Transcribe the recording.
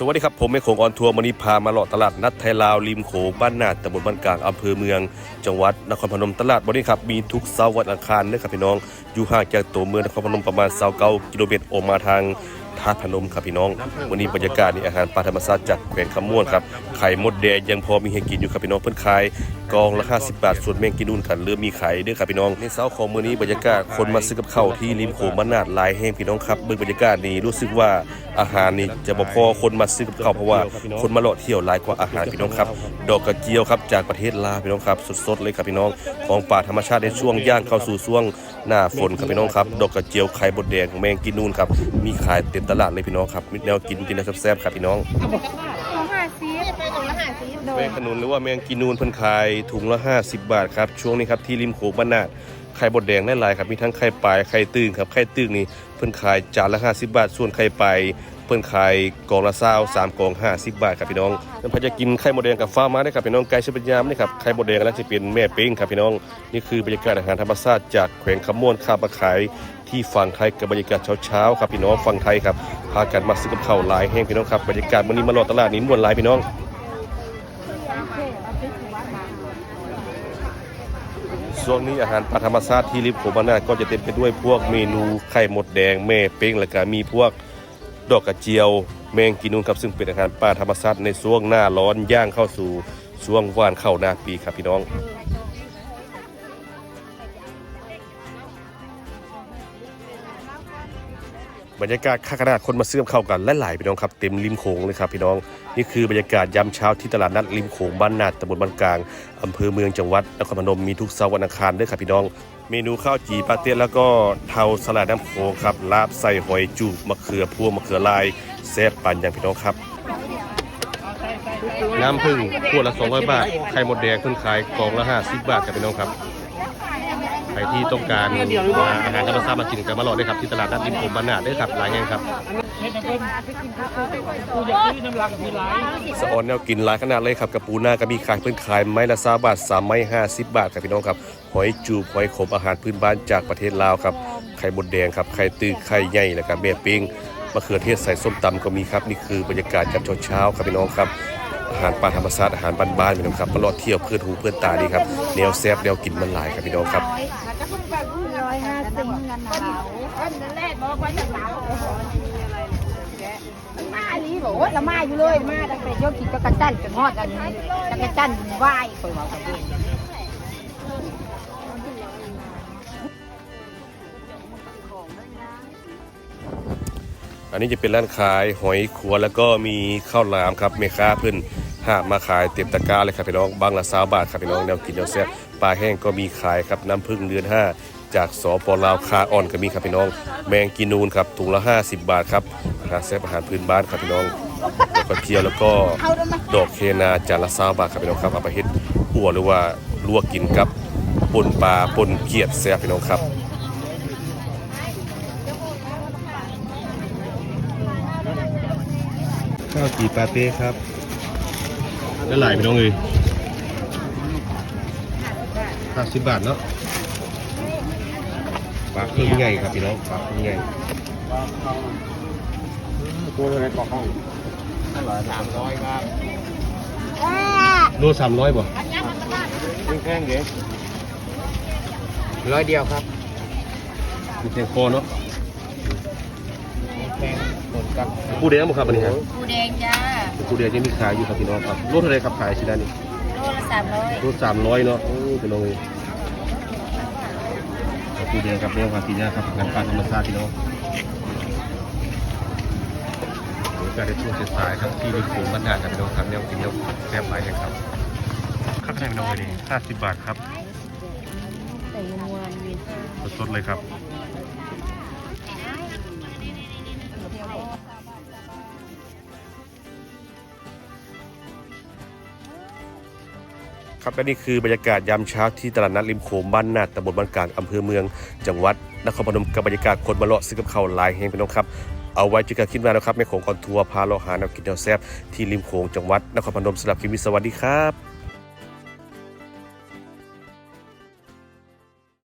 สวัสดีครับ ผมแม่โขงออนทัวร์วันนี้พามาเลาะตลาดนัดไทยลาวริมโขงบ้านนาดตำบลบ้านกลางอำเภอเมือง จังหวัดนครพนมตลาดวันนี้ครับมีทุกเสาร์วันอังคารนะครับพี่น้อง อยู่ห่างจากตัวเมืองนครพนมประมาณ29กิโลเมตรออกมาทางท่าพนมครับพี่น้อง วันนี้บรรยากาศนี่อาหารปลาธรรมชาติจากแขวงคำม่วนครับไข่มดแดงยังพอมีให้กินอยู่ครับพี่น้องเพิ่นขาย กองละ50บาท ส่วนแมงกินนู่นกันเริ่มมีขายเด้อครับพี่น้อง ในเช้าของมื้อนี้บรรยากาศคนมาซื้อกับข้าวที่ริมโขงบ้านนาดหลายแห่งพี่น้องครับเบิ่งบรรยากาศนี่รู้สึกว่าอาหารนี่จะบ่พอคนมาซื้อกับข้าวเพราะว่าคนมาเลาะเที่ยวหลายกว่าอาหารพี่น้องครับ ดอกกระเจียวครับจากประเทศลาวพี่น้องครับสดๆเลยครับพี่น้อง ของป่าธรรมชาติในช่วงย่างเข้าสู่ช่วงหน้าฝนครับพี่น้องครับ ดอกกระเจียวไข่บดแดงแมงกินนูนครับมีขายเต็มตลาดเลยพี่น้องครับมีแนวกินกินแล้วแซ่บๆครับพี่น้อง แมยงขนุนหรือว่าแมงกินนูนเพิ่นขายถุงละ 50 บาทครับช่วงนี้ครับที่ริมโขงบ้านนาดไข่บดแดงหลายครับมีทั้งไข่ปลายไข่ตึงครับไข่ตึงนี่เพิ่นขายจานละ 50 บาท ส่วนไข่ปลายเพิ่นขายกล่องละซาวสามกล่อง50 บาทครับพี่น้องเพิ่นพาจะกินไข่มดแดงกับฟ้ามาได้ครับพี่น้องไก่ชิปัญญามนี่ครับไข่มดแดงแล้วจะเป็นแม่เป้งครับพี่น้องนี่คือบรรยากาศอาหารธรรมชาติจากแขวงคำม่วนข้ามมาขายที่ฝั่งไทยกับบรรยากาศเช้าๆครับพี่น้องฝั่งไทยครับพากันมาซื้อกับข้าวหลายแห้งพี่น้องครับบรรยากาศวันนี้มารอตลาดนี้มวนหลายพี่น้อง ช่วงนี้อาหารปลาธรรมชาติที่ริบโขมาน่าก็จะเต็มไปด้วยพวกเมนูไข่หมดแดงแม่เป้งและก็มีพวกดอกกระเจียว แมงกินนูนครับซึ่งเป็นอาหารปลาธรรมชาติในช่วงหน้าร้อนย่างเข้าสู่ช่วงว่านเข้าหน้าปีครับพี่น้อง บรรยากาศค่าขนาดคนมาซื้อกับข้ากันหลายพี่น้องครับเต็มริมโขงเลยครับพี่น้องนี่คือบรรยากาศยามเช้าที่ตลาดนัดริมโขงบ้านนาดตำบลบ้านกลางอำเภอเมืองจังหวัดนครพนมมีทุกเสาร์วันอังคารด้วยครับพี่น้อง เมนูข้าวจีปาเต้แล้วก็เทาสลัดน้ำโขงครับลาบใส่หอยจูบมะเขือพวงมะเขือลายแซ่บปันอย่างพี่น้องครับ น้ำผึ้งขวดละ200บาทไข่หมดแดงเพิ่นขายกล่องละ50บาทครับพี่น้องครับ รที่ต้องการอาหารธรรมชาติมากินกันมาหลอดได้ครับที่ตลาดนัดริมโขงบ้านนาได้ครับหลายแห่งครับสะออนแนวกินหลายขนาดเลยครับกับปูนาก็มีขายเพิ่นขายไม้ละซาบาทสามไม้ห้าสิบบาทครับพี่น้องครับหอยจูบหอยขมอาหารพื้นบ้านจากประเทศลาวครับไข่บดแดงครับไข่ตื้อไข่ใหญ่แล้วก็แม่ปิ้งมะเขือเทศใส่ส้มตำก็มีครับนี่คือบรรยากาศกับเช้าๆครับพี่น้องครับอาหารปลาธรรมชาติอาหารบ้านๆพี่น้องครับมาลอดเที่ยวเพื่อนหูเพื่อนตาดีครับแนวแซ่บแนวกินมันหลายครับพี่น้องครับ ร้อยห้าสิบเงินหนาวเงินแรกบอกว่าจะหนาวมาอีหลีบอกว่าละมาอยู่เลยมาตั้งแต่ยกขีดจักระจันทร์จนฮอดอันนี้จักรจันไหว้คอยว่ากันเองอันนี้จะเป็นร้านขายหอยขัวแล้วก็มีข้าวหลามครับเมค้าเพิ่นหามาขายเต็มตะกร้าเลยครับพี่น้องบางละสาบาทครับพี่น้องแนวกินแนวแซ่บปลาแห้งก็มีขายครับน้ำผึ้งเดือนห้า จากสปลาวคาอ่อนก็มีครับพี่น้อง แมงกินูนครับถุงละ 50 บาทครับอาหารแซ่บอาหารพื้นบ้านครับพี่น้องแล้วก็เที่ยวแล้วก็ดอกเคนาจานละสาบาทครับพี่น้องครับเอาไปเฮ็ดอั่วหรือว่าลวกกินกับปนปลาปนเกียดแซ่บพี่น้องครับข้าวจีปาเต้ครับได้หลายพี่น้องเลยห้าสิบบาทเนาะ ปลาเครื่องใหญ่ครับพี่น้องปลาเครื่องใหญ่ตัวอะไรกล่องห้องร้อยสามร้อยครับโลสามร้อยบ่แข้งเดี๋ยวร้อยเดียวครับมีแตงโคเนาะแข้งหมดกันปูแดงบ่ครับอันนี้ครับปูแดงจ้าปูแดงยังมีขายอยู่ครับพี่น้องครับโลเท่าไหรครับขายชิ้นนี้โลละสามร้อยโลสามร้อยเนาะโอ้พี่น้องเลย ปูแดงกับเนี่ยครับกีนี่ยครับงานการธรรมชาติพี่น้องบรรยากาศในช่วงสายๆครับที่ริมโขงบรรดาครับพี่น้องครับแนวกินแนวแซ่บหลายแห่งครับข้าวแกงพี่น้องเลยห้าสิบบาทครับใส่นวลมีสดๆเลยครับ ครับและนี่คือบรรยากาศยามเช้าที่ตลาดนัดริมโขงบ้านนาดตำบลบ้านกลางอำเภอเมือง จังหวัดนครพนมกับบรรยากาศคนมาเลาะซื้อกับข้าวหลายแห่งพี่น้องครับเอาไว้จิกันคลิปหน้านะครับแม่โขงกอนทัวร์พาเราหาแนวกินแนวแซ่บที่ริมโขงจังหวัดนครพนมสำหรับคลิปนี้สวัสดีครับ